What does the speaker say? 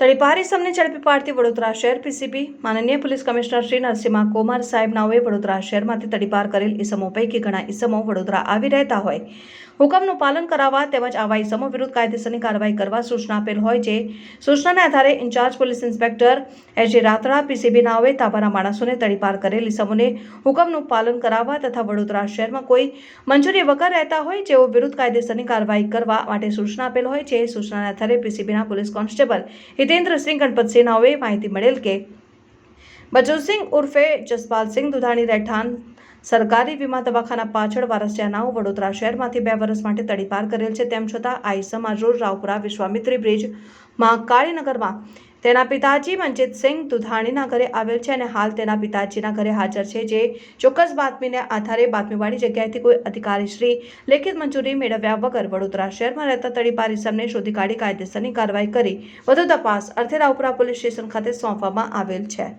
તળીપાર ઇસમને ઝડપી પાડતી વડોદરા શહેર પીસીબી માનનીય પોલીસ કમિશનર શ્રી નરસિંહા કુમાર સાહેબ વડોદરા શહેરમાંથી તડીપાર કરેલ ઇસમો પૈકી ઘણા ઇસમો વડોદરા આવી રહેતા હોય. હુકમનું પાલન કરાવવા તેમજ આવા ઇસમો વિરુદ્ધ કાયદેસરની કાર્યવાહી કરવા સૂચના આપેલ હોય છે. સૂચનાના આધારે ઇન્ચાર્જ પોલીસ ઇન્સ્પેક્ટર એચ જે રાતડા પીસીબી નાઓએ તાબાના માણસોને તડીપાર કરેલ ઇસમોને હુકમનું પાલન કરાવવા તથા વડોદરા શહેરમાં કોઈ મંજૂરી વગર રહેતા હોય જેઓ વિરુદ્ધ કાયદેસરની કાર્યવાહી કરવા માટે સૂચના આપેલ હોય છે. સૂચનાના આધારે પીસીબીના પોલીસ કોન્સ્ટેબલ હિતેન્દ્રસિંહ ગણપતસિંહ નાઓએ માહિતી મળેલ કે બચુસિંહ ઉર્ફે જસપાલસિંહ દુધાણી રહેઠાણ સરકારી વીમા દવાખાના પાછળ વારસિયા નાઓ વડોદરા શહેરમાંથી બે વર્ષ માટે તડીપાર કરેલ છે તેમ છતાં આ ઇસમ રાવપુરા વિશ્વામિત્રી બ્રિજમાં કાળીનગરમાં તેના પિતાજી મનજીતસિંહ દુધાણીના ઘરે આવેલ છે અને હાલ તેના પિતાજીના ઘરે હાજર છે, જે ચોક્કસ બાતમીને આધારે બાતમીવાળી જગ્યાએથી કોઈ અધિકારી શ્રી લેખિત મંજૂરી મેળવ્યા વગર વડોદરા શહેરમાં રહેતા તડીપાર ઇસમને શોધી કાઢી કાયદેસરની કાર્યવાહી કરી, વધુ તપાસ અર્થે રાવપુરા પોલીસ સ્ટેશન ખાતે સોંપવામાં આવેલ છે.